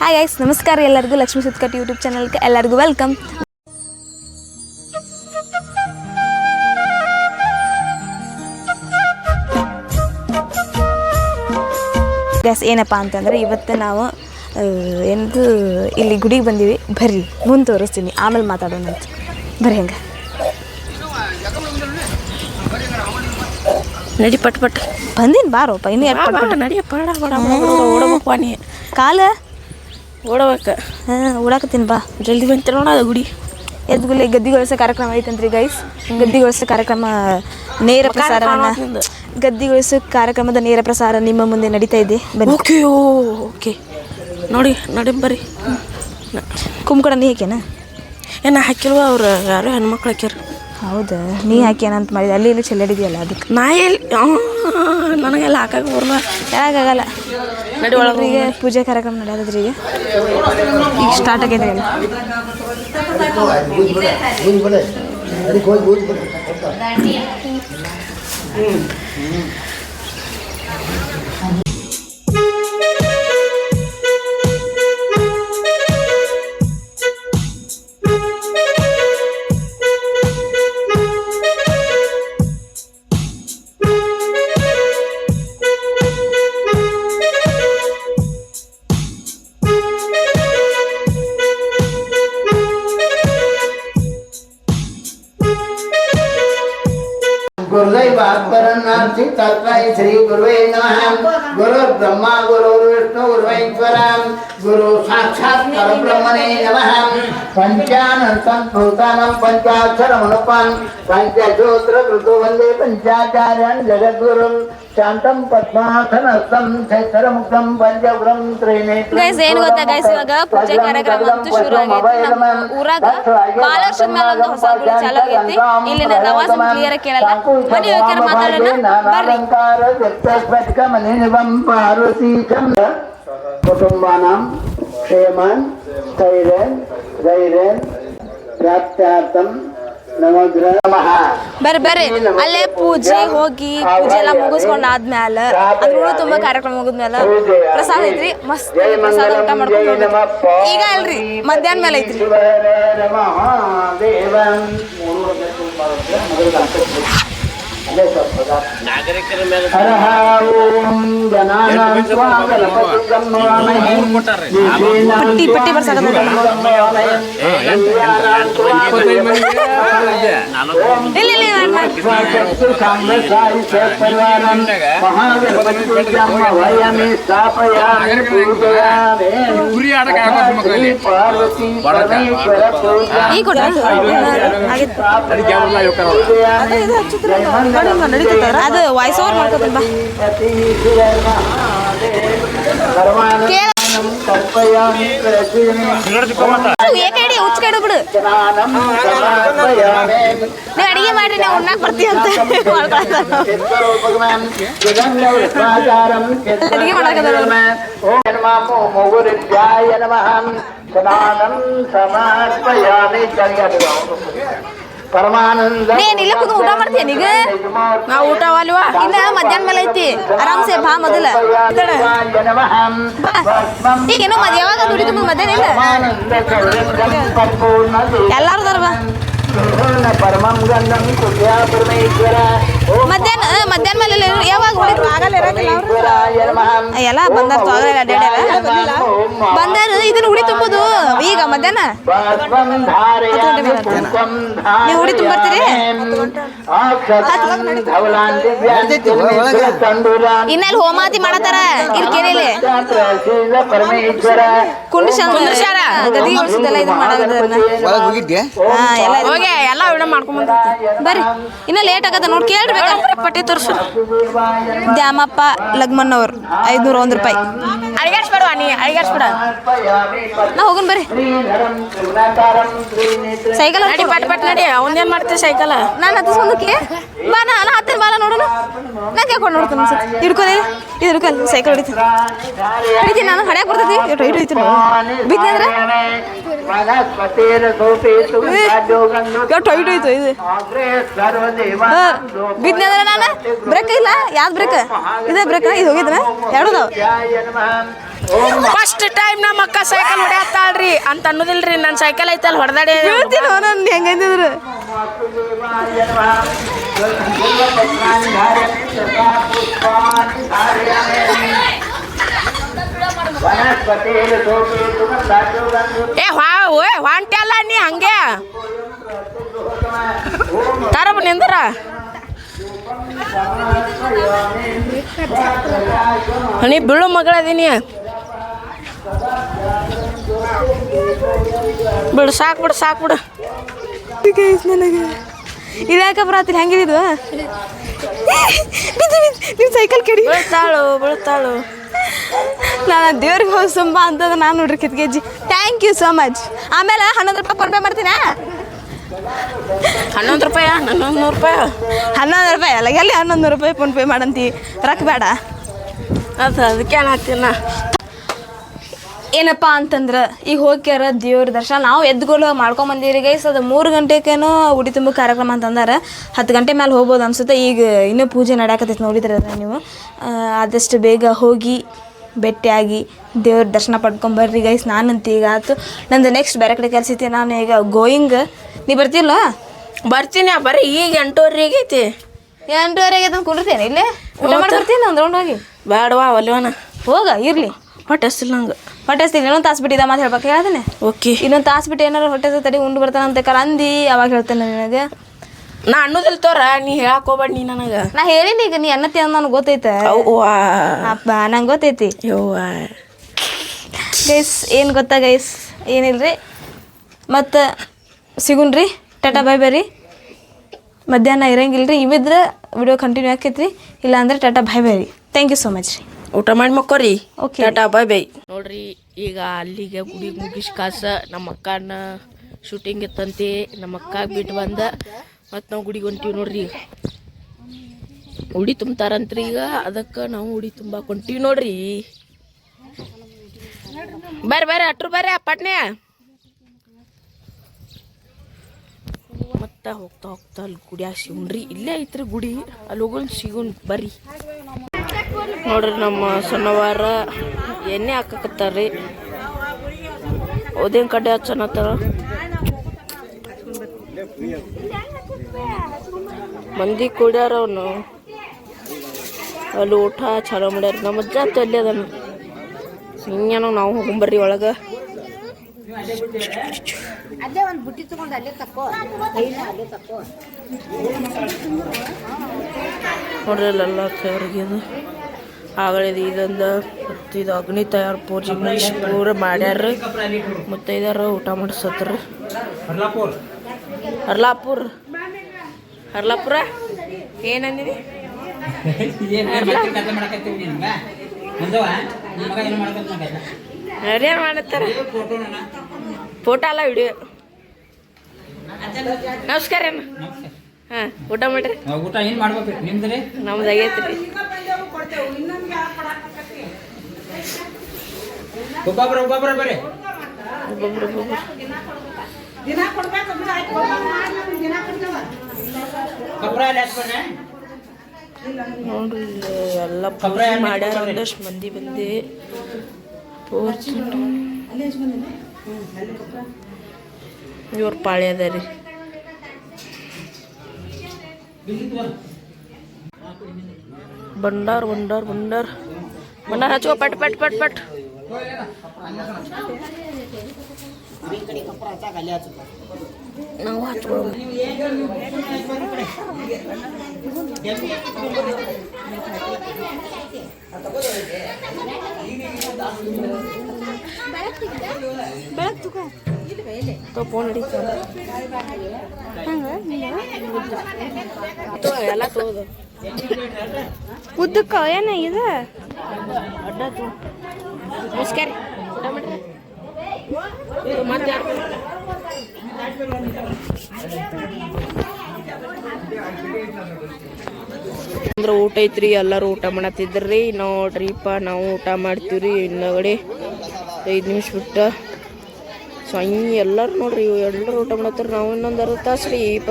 Hi guys ನಮಸ್ಕಾರ ಎಲ್ಲರಿಗೂ Lakshmi ಸುತ್ಕಟ್ YouTube ಚಾನಲ್ಗೆ ಎಲ್ಲರಿಗೂ ವೆಲ್ಕಮ್ ಗೈಸ್ ಏನಪ್ಪ ಅಂತಂದರೆ ಇವತ್ತು ನಾವು ಏನದು ಇಲ್ಲಿ ಗುಡಿಗೆ ಬಂದೀವಿ ಬರ್ರಿ ಮುಂದೆ ತೋರಿಸ್ತೀನಿ ಆಮೇಲೆ ಮಾತಾಡೋಣ ಅಂತ ಬರ್ರಿ ಹೆಂಗೆ ನಡಿ ಪಟ್ ಪಟ್ ಬಂದೀನಿ ಬಾರೋಪ್ಪ ಇನ್ನೂ ಪಡ ವಾಣಿ ಕಾಲ ಓಡಬೇಕು ಹಾಂ ಓಡಾಕತ್ತೀನಿ ಬಾ. ಜಲ್ದಿ ಬಂತ ನೋಡ ಅದು ಗುಡಿ. ಎದ್ಗುಲಿ ಗದ್ದಿಗೊಳಿಸೋ ಕಾರ್ಯಕ್ರಮ ಐತಂತ್ರಿ ಗೈಸ್ ಗದ್ದಿಗೊಳಿಸೋ ಕಾರ್ಯಕ್ರಮ ನೇರ ಪ್ರಸಾರವನ್ನ. ಗದ್ದಿಗೊಳಿಸೋ ಕಾರ್ಯಕ್ರಮದ ನೇರ ಪ್ರಸಾರ ನಿಮ್ಮ ಮುಂದೆ ನಡೀತಾ ಇದೆ. ಬನ್ನಿ. Okay okay. ನೋಡಿ ನಡಿ ಬರ್ರಿ. ಕುಂಕುಡ ನೀ ಹಾಕ್ಯಾನ? ಏನ ಹಾಕಿಲ್ವ ಅವ್ರು ಯಾರು ಹೆಣ್ಮಕ್ಳು ಹಾಕ್ಯಾರ. ಹೌದಾ. ನೀ ಹಾಕ್ಯಾನಂತ ಮಾಡಿದೆ ಅಲ್ಲಿ ಇಲ್ಲಿ ಚೆಲ್ಲಡಿದೆಯಲ್ಲ ಅದಕ್ಕೆ. ನಾ ಎಲ್ಲಿ ನನಗೆಲ್ಲ ಹಾಕಕ್ಕೆ ಬರಲ್ಲ. ಯಾಕಾಗಲ್ಲ ನಡಿ ಒಳಗೆ ಈಗ ಪೂಜೆ ಕಾರ್ಯಕ್ರಮ ನಡೆಯೋದ್ರಿ ಈಗ ಈಗ ಸ್ಟಾರ್ಟ್ ಆಗೈತೆ ಎಲ್ಲ గురుదైవ పరన్నార్థి తత్వై శ్రీ గురువే నమ. గురు బ్రహ్మ గురు విష్ణు గురువైశ్వర గురు సాక్షాత్ పరబ్రహ్మణే నమ. పంచానంతం భూతానం పంచాక్షరమనుపం. పంచజోత్ర కృతు వందే పంచాచార్యాన్ ಶಾಂತಂ ಪದ್ಮಾಸನಸ್ಥಂ ಚೈತ್ರಮುಖಂ ಪಂಚವ್ರಂ ತ್ರಿನೇತ್ರ ಗೈಸ್ ಏನು ಗೊತ್ತಾ ಗೈಸ್ ಇವಾಗ ಪೂಜೆ ಕಾರ್ಯಕ್ರಮ ಅಂತೂ ಶುರು ಆಗೈತೆ ನಮ್ಮ ಊರಾಗ ಬಾಲಕೃಷ್ಣ ಮೇಲೆ ಒಂದು ಹೊಸ ಗುಡಿ ಚಾಲು ಆಗೈತಿ ಇಲ್ಲಿನ ನವಾಜ್ ಕ್ಲಿಯರ್ ಕೇಳಲ್ಲ ಬನ್ನಿ ಯೋಗ್ಯರ ಮಾತಾಡೋಣ ಬರ್ರಿ ಕುಟುಂಬಾನಾಂ ಕ್ಷೇಮನ್ ಸ್ಥೈರ್ಯನ್ ಧೈರ್ಯನ್ ಪ್ರಾಪ್ತ್ಯಾರ್ಥಂ ಬರ್ರಿ ಬರ್ರಿ ಅಲ್ಲೇ ಪೂಜೆ ಹೋಗಿ ಪೂಜೆ ಎಲ್ಲ ಮುಗಿಸ್ಕೊಂಡ್ ಆದ್ಮೇಲೆ ಅದ್ರೂ ತುಂಬಾ ಕಾರ್ಯಕ್ರಮ ಮುಗಿದ್ಮೇಲೆ ಪ್ರಸಾದ ಐತ್ರಿ. ಮಸ್ತ್ ಪ್ರಸಾದ ಊಟ ಮಾಡ್ಕೊಂಡು. ಈಗ ಅಲ್ರಿ, ಮಧ್ಯಾಹ್ನ ಮೇಲೆ ಐತ್ರಿ. ನಮಃ ದೇವಂ ಹರಹ ಓಂ ಜನಾನಾಂ ಸ್ವಾಗಲಪತಿಗಂ ನಮಾಮಹೇ. ಪಟ್ಟಿ ಪಟ್ಟಿ ಬರ್ಸಾಕತ್ತೈತಿ. ಇಲ್ಲ ಇಲ್ಲ ಇಲ್ಲ, ಮಾಡ್- ಸ್ವಾಶಕ್ತಿ ಸಾಂಬಸಾಯಿ ಪರಿವಾರಂ ಮಹಾಗಣಪತಿ ಪೂಜಾಂ ವಯಮಿ ಸ್ಥಾಪಯಾಮಿ ಪೂಜಯಾಮಿ. ಗುರಿ ಆಡಕ್ಕೆ ಆಗೋದು ಮಕ್ಕಳಲ್ಲಿ. ಶ್ರೀ ಪಾರ್ವತಿ ಪರಮೇಶ್ವರ ಪೂಜಾ ಈಗ ಕೊಡ ಆಗಿತ್ತು ಅದು ವಾಯ್ಸ್ ಓವರ್ ಮಾಡ್ಕೋತೀನಿ ಬಾ ಕೇಳ ಕಲ್ಪಯಾಮಿ ಪ್ರತಿದಿನ ಏಕೈಡಿ ಹುಚ್ಚ ಕಡೆ ಬಿಡು ಸ್ನಾನಂ ಸಮರ್ಪಯಾಮಿ. ನೀವು ಅಡಿಗೆ ಮಾಡ್ರಿ ನಾವು ಉಣ್ಣಾಕ್ ಬರ್ತೀವಿ ಅಂತ ಮಾಡ್ಕೊಳ್ತಾರ ಅಡಿಗೆ ಮಾಡಕತ್ತಾರ ಅವ್ರು. ಓಂ ನಮೋ ಮುಗುರಿದ್ಯಾಯ ನಮಃ ಸ್ನಾನಂ ಸಮರ್ಪಯಾಮಿ ಪರಮಾನಂದ ನೀನ್ ಇಲ್ಲ ಊಟ ಮಾಡ್ತೀನಿ ಈಗ ನಾವು ಊಟ ಅಲ್ವಾ ಇನ್ನ ಮಧ್ಯಾಹ್ನ ಮೇಲೆ ಐತಿ. ಆರಾಮ್ಸೆ ಬಾ ಮೊದಲ. ಈಗ ಏನೋ ಮದ್ ಯಾವಾಗ ದುಡಿ ತುಂಬ ಮಧ್ಯಾಹ್ನ ಇಲ್ಲ? ಎಲ್ಲಾರು ಮಧ್ಯಾಹ್ನ ಮಧ್ಯಾಹ್ನ ಮೇಲೆ ಯಾವಾಗ ಎಲ್ಲ ಬಂದಾರ ಬಂದಾರ. ಇದನ್ನ ಉಡಿ ತುಂಬುದು. ಈಗ ಮಧ್ಯಾಹ್ನ. ನೀವು ಉಡಿ ತುಂಬರ್ತೀರಿ? ಇನ್ನೆಲ್ಲಿ ಹೋಮಾತಿ ಮಾಡತಾರ ಇಲ್ಲಿ ಕೇಳಿಲ್ಲ. ಪ್ರಸೀದ ಪರಮೇಶ್ವರ ಕುಂಡಿಸ್ಯಾರ ಕುಂಡಿಸ್ಯಾರ ಗದಿಗೆ ಉಳಿಸಿದೆಲ್ಲ ಇದು ಮಾಡೋದನ್ನ ಹೋಗಿ ಎಲ್ಲ ವಿಡ ಬರ್ರಿ. ಇನ್ನ ಲೇಟ್ ಆಗತ್ತ ನೋಡಿ. ಕೇಳ್ರಿ ಪಟ್ಟಿ ತೋರ್ಸು. ದ್ಯಾಮಪ್ಪ ಲಗ್ಮನ್ ಅವ್ರು ಐದ್ನೂರ ಒಂದ್ ರೂಪಾಯಿ. ಅಡಿಗಾಡ್ಸ್ಬೇಡ ನೀ. ಅಡಿಗಾಡ್ಸ್ಬೇಡ ನಾ ಹೋಗನ್ ಬರ್ರಿ. ಸೈಕಲ್ ನಡಿ ಪಟ್ ಪಟ್ ನಡಿ. ಅವನೇನ್ ಮಾಡ್ತೀವಿ ಸೈಕಲ್? ನಾನು ಹತ್ತಿಸ್ಕೊಂಡಕ್ಕೆ ಬಾ ನಾ ನಾ ಹತ್ತಿರ ಬಾ ನಾ ನೋಡೋಣ ನಾನು ಕೇಳ್ಕೊಂಡು ನೋಡ್ತೀನಿ ಸರ್ ಹಿಡ್ಕೊಲಿ ಇದು ಹಿಡ್ಕೊಲಿ ಸೈಕಲ್ ಹೊಡಿತೀನಿ ಹಿಡಿತೀನಿ ನಾನು ಹಡ್ಯಾಕ್ ಬರ್ತೈತಿ? ಇಟ್ಟು ಹೈಟ್ ಹೊಡಿತೀನಿ ಬಿದ್ದಂದ್ರೆ ಎಷ್ಟು ಇದು. ಬಿದ್ದಂದ್ರೆ ನಾನು? ಬ್ರೇಕ್ ಇಲ್ಲ? ಯಾವ್ದು ಬ್ರೇಕ್ ಇದೇ ಬ್ರೇಕ್ ಇದು ಹೋಗಿದ್ರ ಎರಡು ಫಸ್ಟ್ ಟೈಮ್ ನಮ್ಮ ಅಕ್ಕ ಸೈಕಲ್ ಹೊಡ್ಯಾತಾಳ್ರಿ. ಅಂತ ಅನ್ನೋದಿಲ್ರಿ ನನ್ನ ಸೈಕಲ್ ಐತಲ್ಲ ಹೊಡೆದಾಡಿ ಹೇಳ್ತೀನಿ ನಾನು ರಾಜೋಗಂಧು ಏ ಹಾ ಓಯ್ ಹೊಂಟಲ್ಲ ನೀ ಹಂಗೆ? ತರಬ ನಿಂದ್ರ? ನೀ ಬೀಳು ಮಗಳದೀನಿ ಬಿಡು, ಸಾಕು ಬಿಡು ಸಾಕು ಬಿಡು. ನನಗೆ ಇದ್ಯಾಕ ಬರತ್ತಿಲ್ಲ ಹೆಂಗಿದ್ದು ನಿಮ್ಮ ಸೈಕಲ್ ಕೆಡಿ. ಬೀಳ್ತಾಳು ಬೀಳ್ತಾಳು. ನಾನು ದೇವ್ರಿಗೆ ಹೋಗಿ ಸುಂಬ ಅಂತದ ನಾನು ನೋಡ್ರಿ ಕಿತ್ಗೆಜ್ಜಿ ಥ್ಯಾಂಕ್ ಯು ಸೋ ಮಚ್ ಆಮೇಲೆ ಹನ್ನೊಂದು ರೂಪಾಯಿ ಫೋನ್ ಪೇ ಮಾಡ್ತೀನಾ? ಹನ್ನೊಂದು ರೂಪಾಯಿ ಹನ್ನೊಂದು ನೂರು ರೂಪಾಯಿ. ಹನ್ನೊಂದು ರೂಪಾಯಿ ಅಲ್ಲ ಎಲ್ಲಿ ಹನ್ನೊಂದು ರೂಪಾಯಿ ಫೋನ್ಪೇ ಮಾಡಂತಿ? ರೊಕ್ಕ ಬೇಡ. ಅದು ಅದಕ್ಕೆ ಏನಾಗ್ತೀನ ಏನಪ್ಪ ಅಂತಂದ್ರೆ ಈಗ ಹೋಗ್ಯಾರ ದೇವ್ರ ದರ್ಶನ ನಾವು ಎದ್ದುಗೋಲು ಮಾಡ್ಕೊಂಬಂದಿರಿ ಗೈಸ್ ಅದು ಮೂರು ಗಂಟೆಗೇನೋ ಉಡಿ ತುಂಬ ಕಾರ್ಯಕ್ರಮ ಅಂತಂದಾರ. ಹತ್ತು ಗಂಟೆ ಮೇಲೆ ಹೋಗ್ಬೋದು ಅನ್ಸುತ್ತೆ. ಈಗ ಇನ್ನೂ ಪೂಜೆ ನಡೆಯಕತ್ತೈತೆ ನೋಡಿದ್ರೆ ನೀವು. ಆದಷ್ಟು ಬೇಗ ಹೋಗಿ ಭೇಟಿಯಾಗಿ ದೇವ್ರ ದರ್ಶನ ಪಡ್ಕೊಂಬರ್ರಿ ಗೈಸ್ ನಾನಂತ ಈಗ ಆಯ್ತು ನಂದು ನೆಕ್ಸ್ಟ್ ಬೇರೆ ಕಡೆ ಕೆಲಸ ಐತಿ. ನಾನು ಈಗ ಗೋಯಿಂಗ್. ನೀ ಬರ್ತಿಲ್ಲ ಬರ್ತೀನಿ ಬರೀ ಈಗ ಎಂಟೂವರೆಗೆ ಐತಿ. ಎಂಟೂವರೆಗೆ ಅದನ್ನು ಕುಡಿರ್ತೇನೆ ಇಲ್ಲೇ? ಊಟ ಮಾಡ್ಕೊಡ್ತೀನಿ ಒಂದು ರೌಂಡ್ ಹೋಗಿ? ಬೇಡವಾ ಒಲ್ವನ ಹೋಗ ಇರಲಿ. ಹೊಟ್ಟೆ ಹಸಿಲ್ ನಂಗೆ. ಹೊಟ್ಟೆ ಹಸ್ತೀನಿ ಇನ್ನೊಂದು ತಾಸು ಬಿಟ್ಟಿದ್ದ ಮಾತು ಹೇಳ್ಬೇಕು. ಹೇಳ್ತೇನೆ? ಓಕೆ. ಇನ್ನೊಂದು ತಾಸು ಬಿಟ್ಟು ಏನಾರು ಹೊಟ್ಟೆ ಹಸ್ದು ತಡಿ ಉಂಡು ಬರ್ತಾನೆ ಅಂತ ಕರಂದಿ ಅವಾಗ ಹೇಳ್ತೇನೆ ನಿನಗೆ. ನಾ ಅನ್ನೋದಿಲ್ಲ ತೋರ ನೀ ಹೇಳಕ್ ಹೋಗ್ಬೇಡ ನೀ ನನಗೆ. ನಾ ಹೇಳಿನಿ ಈಗ ನೀ ಅನ್ನತಿ ಅಂತ ನನಗೆ ಗೊತ್ತೈತೆ. ಅವ್ವಾ. ಅಪ್ಪ ನಂಗೆ ಗೊತ್ತೈತಿ. ಯವ್ವ. ಗೈಸ್ ಏನು ಗೊತ್ತಾ ಗೈಸ್ ಏನಿಲ್ರಿ? ಮತ್ತು ಸಿಗುಣ್ರಿ? ಟಾಟಾ ಬಾಯ್ ಬೈ ರೀ. ಇರಂಗಿಲ್ಲ ರೀ ಇವಿದ್ರೆ ವಿಡಿಯೋ ಕಂಟಿನ್ಯೂ ಆಕೈತ್ರಿ ಇಲ್ಲಾಂದ್ರೆ ಟಾಟಾ ಬಾಯ್ ಬೈ ರೀ. ಥ್ಯಾಂಕ್ ಯು ಸೊ ಮಚ್ ರೀ. ಊಟ ಮಾಡಿ ಮಕ್ಕೋರಿ. ಓಕೆ ಟಾಟಾ ಬಾಯ್ ಬೈ ನೋಡ್ರಿ ಈಗ ಅಲ್ಲಿಗೆ ಗುಡಿ ಮುಗಿಸ್ ಕಾಸ ನಮ್ಮ ಅಕ್ಕನ ಶೂಟಿಂಗ್ ಇತ್ತಂತೆ. ನಮ್ಮ ಅಕ್ಕ ಬಿಟ್ಟು ಬಂದ. ಮತ್ತು ನಾವು ಗುಡಿಗೆ ಹೊಂಟೀವಿ ನೋಡ್ರಿ. ಈಗ ಉಡಿ ತುಂಬ್ತಾರಂತ್ರಿ ಈಗ. ಅದಕ್ಕೆ ನಾವು ಉಡಿ ತುಂಬಾ ಹೊಂಟೀವಿ ನೋಡ್ರಿ. ಬರ್ರಿ ಬರ್ರಿ ಅಟ್ರು ಬರ್ರಿ ಪಟ್ನೆ. ಮತ್ತೆ ಹೋಗ್ತಾ ಹೋಗ್ತಾ ಅಲ್ಲಿ ಗುಡಿಯಾಗ ಸಿಗುಣ್ರಿ ಇಲ್ಲೇ ಐತ್ರಿ ಗುಡಿ. ಅಲ್ಲಿ ಹೋಗೋಣ ಸಿಗುಣ್ ಬರ್ರಿ. ನೋಡ್ರಿ ನಮ್ಮ ಸಣ್ಣವಾರ ಎಣ್ಣೆ ಹಾಕಕತ್ತಾರ್ರಿ. ಉದಿನ ಕಡ್ಡೆ ಹಚ್ಚನತ್ತಾರ ಮಂದಿ ಕುಡ್ಯಾರ ಅವನು. ಅಲ್ಲಿ ಊಟ ಚಲೋ ಮಾಡ್ಯಾರ. ನಮ್ಮ ಅಜ್ಜ ಅಂತ ಅಲ್ಲಿ ಅದನ್ನು ಹಿಂಗೇನೋ ನಾವು ಹೋಗ್ಬರ್ರಿ ಒಳಗೆ. ನೋಡ್ರಿ ಅಲ್ಲೆಲ್ಲ ತಯಾರಿಗ್ಯದ. ಆಗಳಿದ ಇದೊಂದು ಇದು ಅಗ್ನಿ ತಯಾರು ಪೂಜೆ ಮುಗಿಸಿ ಪೂರ ಮಾಡ್ಯಾರ ಮುತ್ತೈದಾರ ಊಟ ಮಾಡಿಸತ್ರ ಹರ್ಲಾಪುರ್. ಹರ್ಲಾಪುರ. ಏನಂದಿರಿ ಅದೇ ಮಾಡತ್ತಾರ ಫೋಟೋ ಅಲ್ಲ ವಿಡಿಯೋ ನಮಸ್ಕಾರ ಏನು ಹಾಂ ಊಟ ಮಾಡ್ರಿ. ಊಟ ಏನ್ ಮಾಡ್ಬೇಕು ನಿಮ್ದ್ರಿ? ನಮ್ದು ಆಗೈತ್ರಿ. ಒಬ್ಬೊಬ್ರ ಒಬ್ಬೊಬ್ರ ಬರ್ರಿ ಒಬ್ಬೊಬ್ರು ಒಬ್ಬೊಬ್ರು ಕಪ್ರ ಎಲ್ಲ ಹಾಕ್ಬೇಡ್ರಿ ನೋಡ್ರಿ ಇಲ್ಲಿ ಎಲ್ಲ ಕಬ್ರ ಪೂಜೆ ಎಣ್ಣೆ ಮಾಡ್ಯಾರ ಕೊಡ್ತಾವ್ರಿ. ಒಂದಷ್ಟು ಮಂದಿ ಬಂದಿ ಪೂಜೆ ಇವ್ರ ಪಾಳೆ ಅದ ರೀ ಬಂಡಾರ್ ಬಂಡಾರ್ ಬಂಡಾರ್ ಬಂಡಾರ್ ಹಚ್ಕೋ ಪಟ್ ಪಟ್ ಪಟ್ ಪಟ್ ನಾವು ಫೋನ್ ಎಲ್ಲ ಉದ್ದಕ್ಕ ಏನ ಇದು? ಅಂದ್ರೆ ಊಟ ಐತ್ರಿ, ಎಲ್ಲರೂ ಊಟ ಮಾಡತ್ತಿದ್ರಿ. ನೋಡ್ರಿಪ್ಪ ನಾವು ಊಟ ಮಾಡ್ತೀವ್ರಿ. ಇನ್ನಗಡೆ ಐದು ನಿಮಿಷ ಬಿಟ್ಟು. ಸೊ ಎಲ್ಲರೂ ನೋಡ್ರಿ, ಎಲ್ಲರೂ ಊಟ ಮಾಡತ್ತಾರ. ನಾವು ಇನ್ನೊಂದು ಅರ್ಧ ತಾಸು ರೀ, ಪ.